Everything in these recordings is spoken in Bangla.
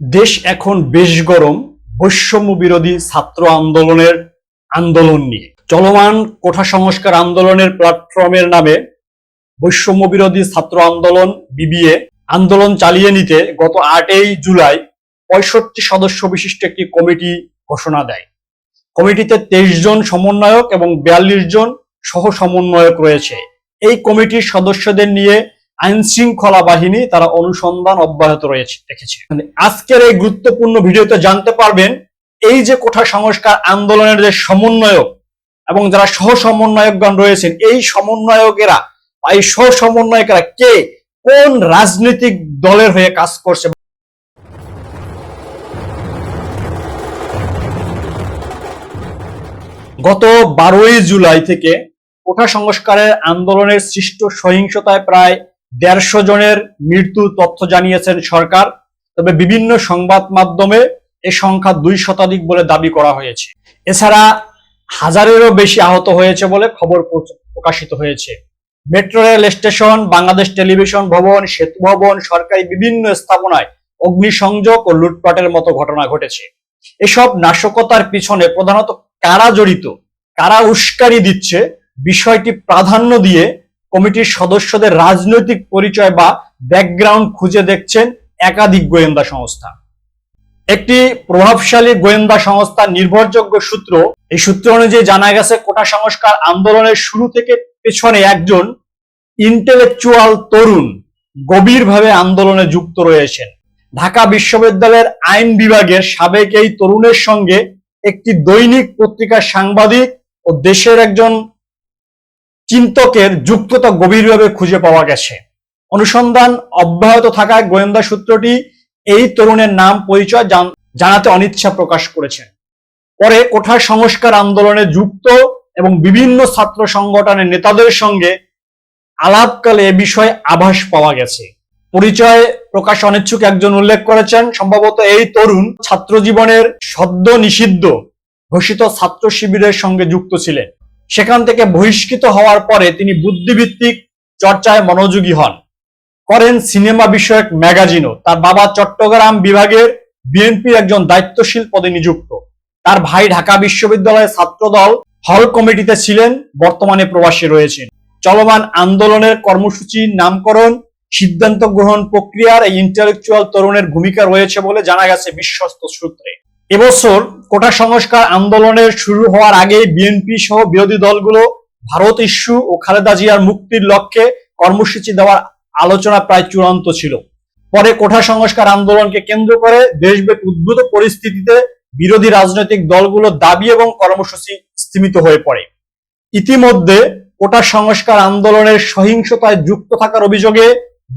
দেশ এখন বেশ গরম বৈষম্য বিরোধী ছাত্র আন্দোলনের আন্দোলন নিয়ে। চলমান কোঠা সংস্কার আন্দোলনের প্ল্যাটফর্মের নামে বৈষম্য বিরোধী ছাত্র আন্দোলন, বিবিএ, আন্দোলন চালিয়ে নিতে গত আটই জুলাই পঁয়ষট্টি সদস্য বিশিষ্ট একটি কমিটি ঘোষণা দেয়। কমিটিতে তেইশ জন সমন্বয়ক এবং বিয়াল্লিশ জন সহ সমন্বয়ক রয়েছে। এই কমিটির সদস্যদের নিয়ে আইন শৃঙ্খলা বাহিনী তারা অনুসন্ধান অব্যাহত রয়েছে, রেখেছে। মানে আজকের এই গুরুত্বপূর্ণ ভিডিওতে জানতে পারবেন, এই যে কোঠা সংস্কার আন্দোলনের যে সমন্বয়ক এবং যারা সহ সমন্বয়কগণ রয়েছেন, এই সমন্বয়কেরা বা এই সহ সমন্বয়কেরা কে কোন রাজনৈতিক দলের হয়ে কাজ করছে? গত বারোই জুলাই থেকে কোঠা সংস্কারের আন্দোলনের সৃষ্ট সহিংসতায় প্রায় দেড়শো জনের মৃত্যু তথ্য জানিয়েছেন সরকার, তবে বিভিন্ন সংবাদ মাধ্যমে এ সংখ্যা দুই শতাধিক বলে দাবি করা হয়েছে। এছাড়া হাজারেরও বেশি আহত হয়েছে বলে খবর প্রকাশিত হয়েছে। Metro rail station, Bangladesh television ভবন, সেতু ভবন, সরকারি বিভিন্ন স্থাপনায় অগ্নিসংযোগ ও লুটপাটের মতো ঘটনা ঘটেছে। এসব নাশকতার পিছনে প্রধানত কারা জড়িত, কারা উস্কারি দিচ্ছে, বিষয়টি প্রাধান্য দিয়ে কমিটির সদস্যদের রাজনৈতিক পরিচয় বা ব্যাকগ্রাউন্ড খুঁজে দেখছেন একাধিক গোয়েন্দা সংস্থা। একটি প্রভাবশালী গোয়েন্দা সংস্থা নির্ভরযোগ্য সূত্র এই সূত্র অনুযায়ী জানা গেছে, কোটা সংস্কার আন্দোলনের শুরু থেকে পেছনে একজন ইন্টেলেকচুয়াল তরুণ গভীরভাবে আন্দোলনে যুক্ত রয়েছেন। ঢাকা বিশ্ববিদ্যালয়ের আইন বিভাগের সাবেক এই তরুণের সঙ্গে একটি দৈনিক পত্রিকার সাংবাদিক ও দেশের একজন চিন্তকের যুক্ততা গভীরভাবে খুঁজে পাওয়া গেছে। অনুসন্ধান অব্যাহত থাকায় গোয়েন্দা সূত্রটি এই তরুণের নাম পরিচয় জানাতে অনিচ্ছা প্রকাশ করেছেন পরে কোঠা সংস্কার আন্দোলনে যুক্ত এবং বিভিন্ন ছাত্র সংগঠনের নেতাদের সঙ্গে আলাপকালে এ বিষয়ে আভাস পাওয়া গেছে। পরিচয় প্রকাশ অনিচ্ছুক একজন উল্লেখ করেছেন, সম্ভবত এই তরুণ ছাত্র জীবনের সদ্য নিষিদ্ধ ঘোষিত ছাত্র শিবিরের সঙ্গে যুক্ত ছিলেন। সেখান থেকে বহিষ্কৃত হওয়ার পরে তিনি বুদ্ধিভিত্তিক চর্চায় মনোযোগী হন। করেন সিনেমা বিষয়ক ম্যাগাজিনও। তার বাবা চট্টগ্রাম বিভাগের বিএনপির একজন দায়িত্বশীল পদে নিযুক্ত। তার ভাই ঢাকা বিশ্ববিদ্যালয়ের ছাত্রদল হল কমিটিতে ছিলেন, বর্তমানে প্রবাসী রয়েছেন। চলমান আন্দোলনের কর্মসূচি নামকরণ, সিদ্ধান্ত গ্রহণ প্রক্রিয়ার এই ইন্টেলেকচুয়াল তরুণের ভূমিকা রয়েছে বলে জানা গেছে বিশ্বস্ত সূত্রে। এবছর কোটা সংস্কার আন্দোলনের শুরু হওয়ার আগে বিএনপি সহ বিরোধী দলগুলো ভারত ইস্যু ও খালেদা জিয়ার মুক্তির লক্ষ্যে কর্মসূচি দেওয়ার আলোচনা প্রায় চূড়ান্ত ছিল। পরে কোঠা সংস্কার আন্দোলনকে কেন্দ্র করে দেশব্যাপী উদ্ভূত পরিস্থিতিতে বিরোধী রাজনৈতিক দলগুলোর দাবি এবং কর্মসূচি স্থিমিত হয়ে পড়ে। ইতিমধ্যে কোটা সংস্কার আন্দোলনের সহিংসতায় যুক্ত থাকার অভিযোগে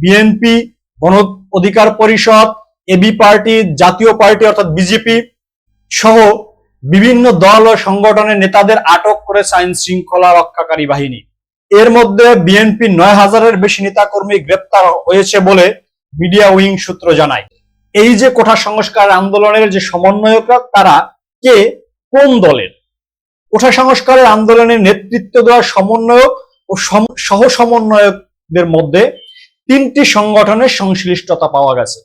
BNP Gono Odhikar Parishad AB party Jatiya party অর্থাৎ বিজেপি সহ বিভিন্ন দল ও সংগঠনের নেতাদের আটক করেছে আইন শৃঙ্খলা রক্ষাকারী বাহিনী। এর মধ্যে বিএনপি নয় হাজারের বেশি নেতাকর্মী গ্রেপ্তার হয়েছে বলে মিডিয়া উইং সূত্র জানায়। এই যে কোঠা সংস্কার আন্দোলনের যে সমন্বয়করা, তারা কে? কোন দলের? কোঠা সংস্কারের আন্দোলনের নেতৃত্ব দেওয়া সমন্বয়ক ও সহ সমন্বয়কদের মধ্যে তিনটি সংগঠনের সংশ্লিষ্টতা পাওয়া গেছে।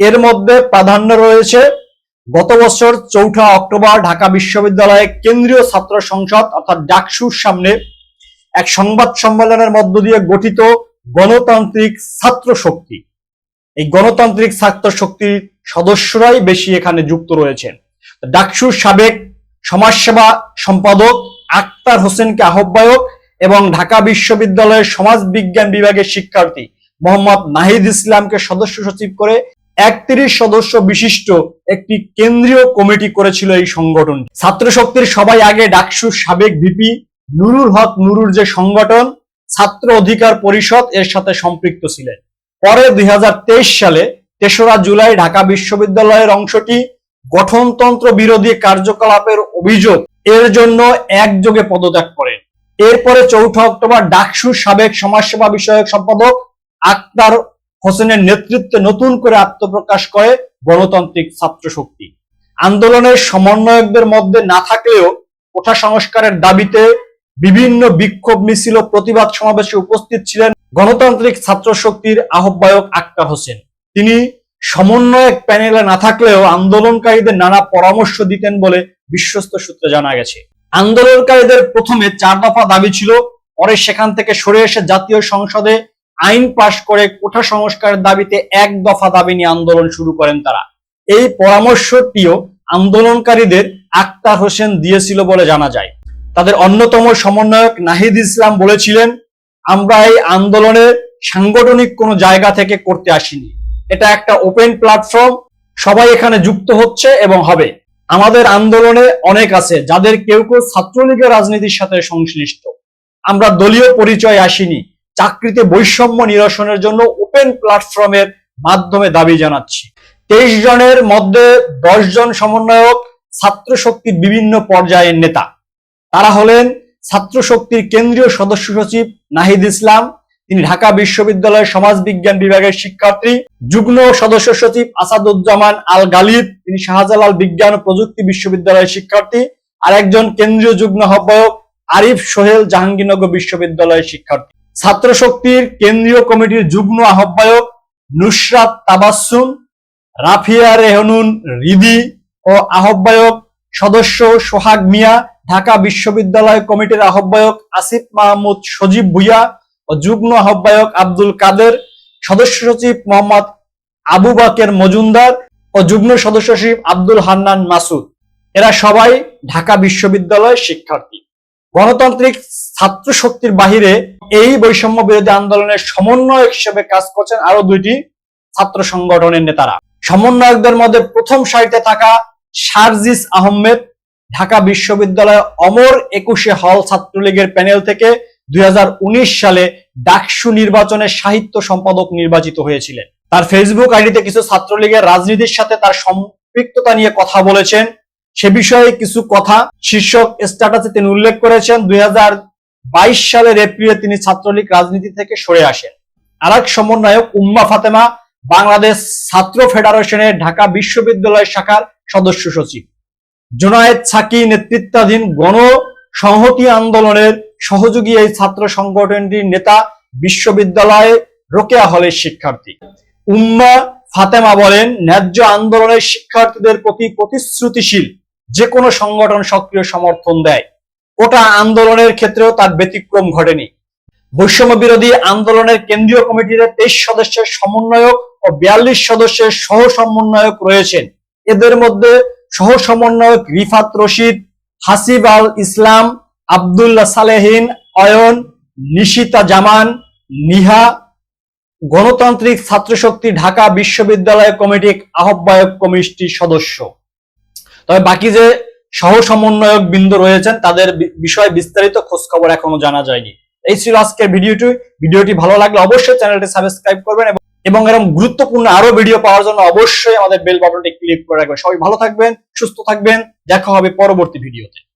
এর মধ্যে প্রাধান্য রয়েছে গত বছর চৌঠা অক্টোবর ঢাকা বিশ্ববিদ্যালয়ে কেন্দ্রীয় ছাত্র সংসদ অর্থাৎ ডাকসুর সামনে এক সংবাদ সম্মেলনের মধ্য দিয়ে গঠিত গণতান্ত্রিক ছাত্র শক্তি। এই গণতান্ত্রিক ছাত্র শক্তির সদস্যরাই বেশি এখানে যুক্ত রয়েছেন। ডাকসুর সাবেক সমাজসেবা সম্পাদক আক্তার হোসেনকে আহ্বায়ক এবং ঢাকা বিশ্ববিদ্যালয়ের সমাজ বিজ্ঞান বিভাগের শিক্ষার্থী মোহাম্মদ নাহিদ ইসলামকে সদস্য সচিব করে একত্রিশ সদস্য বিশিষ্ট একটি কেন্দ্রীয় কমিটি করেছিল এই সংগঠন ছাত্র শক্তির সবাই আগে ডাকসুর সাবেক ভিপি নুরুল হক নুরুর যে সংগঠন, ছাত্র অধিকার পরিষদ এর সাথে সম্পৃক্ত ছিলেন। পরে দুই সালে তেসরা জুলাই ঢাকা বিশ্ববিদ্যালয়ের অংশটি গঠনতন্ত্র বিরোধী কার্যকলাপের অভিযোগ এর জন্য একযোগে পদত্যাগ করেন। এরপরে চৌঠা অক্টোবর ডাকসুর সাবেক সমাজসেবা বিষয়ক সম্পাদক আক্তার হোসেনের নেতৃত্বে নতুন করে আত্মপ্রকাশ করে গণতান্ত্রিক ছাত্র শক্তি আন্দোলনের সমন্বয়কদের মধ্যে না থাকলেও কোঠা সংস্কারের দাবিতে বিভিন্ন বিক্ষোভ মিছিল প্রতিবাদ সমাবেশে উপস্থিত ছিলেন গণতান্ত্রিক ছাত্র শক্তির আহ্বায়ক আক্তার হোসেন। তিনি সমন্বয়ক প্যানেলে না থাকলেও আন্দোলনকারীদের নানা পরামর্শ দিতেন বলে বিশ্বস্ত সূত্রে জানা গেছে। আন্দোলনকারীদের প্রথমে চার দফা দাবি ছিল, পরে সেখান থেকে সরে এসে জাতীয় সংসদে আইন পাশ করে কোঠা সংস্কারের দাবিতে এক দফা দাবি নিয়ে আন্দোলন শুরু করেন তারা। এই পরামর্শটিও আন্দোলনকারীদের আক্তার হোসেন দিয়েছিল বলে জানা যায়। তাদের অন্যতম সমন্বয়ক নাহিদ ইসলাম বলেছিলেন, আমরা এই আন্দোলনে সাংগঠনিক কোনো জায়গা থেকে করতে আসিনি। এটা একটা ওপেন প্ল্যাটফর্ম, সবাই এখানে যুক্ত হচ্ছে এবং হবে। আমাদের আন্দোলনে অনেক আছে যাদের কেউ কেউ ছাত্রলীগের রাজনীতির সাথে সংশ্লিষ্ট। আমরা দলীয় পরিচয় আসিনি চাকরিতে বৈষম্য নিরসনের জন্য ওপেন প্ল্যাটফর্মের মাধ্যমে দাবি জানাচ্ছি। তেইশ জনের মধ্যে দশ জন সমন্বয়ক, ছাত্র শক্তির বিভিন্ন পর্যায়ের নেতা। তারা হলেন ছাত্র শক্তির কেন্দ্রীয় সদস্য সচিব নাহিদ ইসলাম, তিনি ঢাকা বিশ্ববিদ্যালয়ের সমাজ বিজ্ঞান বিভাগের শিক্ষার্থী, যুগ্ম সদস্য সচিব আসাদুজ্জামান আল গালিব তিনি শাহজালাল বিজ্ঞান ও প্রযুক্তি বিশ্ববিদ্যালয়ের শিক্ষার্থী, আর একজন কেন্দ্রীয় যুগ্ম আহ্বায়ক আরিফ সোহেল জাহাঙ্গীরনগর বিশ্ববিদ্যালয়ের শিক্ষার্থী। ছাত্র শক্তির কেন্দ্রীয় কমিটির যুগ্ম আহ্বায়ক নুসরাত তাবাসসুম, রাফিয়া রেহনুন রিদি ও আহ্বায়ক সদস্য সোহাগ মিয়া, ঢাকা বিশ্ববিদ্যালয় কমিটির আহ্বায়ক আসিফ মাহমুদ সজীব ভুইয়া ও যুগ্ম আহ্বায়ক আব্দুল কাদের, সদস্য সচিব মোহাম্মদ আবু বাকের মজুমদার ও যুগ্ম সদস্য সচিব আব্দুল হান্নান মাসুদ। এরা সবাই ঢাকা বিশ্ববিদ্যালয়ের শিক্ষার্থী। গণতান্ত্রিক ছাত্র শক্তির বাহিরে এই বৈষম্য বিরোধী আন্দোলনের সমন্বয়ক হিসেবে কাজ করছেন আরও দুইটি ছাত্র সংগঠনের নেতারা। সমন্বয়কদের মধ্যে প্রথম সারিতে থাকা শারজিস আহমেদ, ঢাকা বিশ্ববিদ্যালয় অমর একুশে হল ছাত্রলীগের প্যানেল থেকে দুই হাজার উনিশ সালে ডাকসু নির্বাচনে সাহিত্য সম্পাদক নির্বাচিত হয়েছিলেন। তার ফেসবুক আইডিতে কিছু ছাত্রলীগের রাজনীতির সাথে তার সম্পৃক্ততা নিয়ে কথা বলেছেন। সে বিষয়ে কিছু কথা শীর্ষক স্ট্যাটাসে তিনি উল্লেখ করেছেন। দুই হাজার সালের এপ্রিলে তিনি ছাত্রলীগ রাজনীতি থেকে সরে আসেন। আর এক সমন্বয়ক উম্মা ফাতেমা বাংলাদেশ ছাত্র ফেডারেশনের ঢাকা বিশ্ববিদ্যালয় শাখার সদস্য সচিব। জোনায়েদ সাকি নেতৃত্বাধীন গণ সংহতি আন্দোলনের সহযোগী এই ছাত্র সংগঠনটির নেতা বিশ্ববিদ্যালয়ে রোকেয়া হলের শিক্ষার্থী। উম্মা ফাতেমা বলেন, ন্যায্য আন্দোলনের শিক্ষার্থীদের প্রতি প্রতিশ্রুতিশীল যে কোনো সংগঠন সক্রিয় সমর্থন দেয়। ওটা আন্দোলনের ক্ষেত্রেও তার ব্যতিক্রম ঘটেনি। বৈষম্য বিরোধী আন্দোলনের কেন্দ্রীয় কমিটিতে তেইশ সদস্যের সমন্বয়ক ও বিয়াল্লিশ সদস্যের সহ সমন্বয়ক রয়েছেন। এদের মধ্যে সহ সমন্বয়ক রিফাত রশিদ, হাসিব আল ইসলাম, আবদুল্লাহ সালেহিন, অয়ন, নিশিতা জামান, নিহা, গণতান্ত্রিক ছাত্র শক্তি ঢাকা বিশ্ববিদ্যালয় কমিটির আহ্বায়ক কমিটির সদস্য। তবে বাকি যে সহ সমন্বয়ক বিন্দু রয়েছেন। তাদের বিষয়ে বিস্তারিত খোঁজ খবর এখনও জানা যায়নি। এই ছিল আজকের ভিডিওটি। ভিডিওটি ভালো লাগলে অবশ্যই চ্যানেলটি সাবস্ক্রাইব করবেন এবং- এরকম গুরুত্বপূর্ণ আরও ভিডিও পাওয়ার জন্য অবশ্যই আমাদের বেল বাটনটি ক্লিক করে রাখবেন। সবাই ভালো থাকবেন, সুস্থ থাকবেন। দেখা হবে পরবর্তী ভিডিওতে।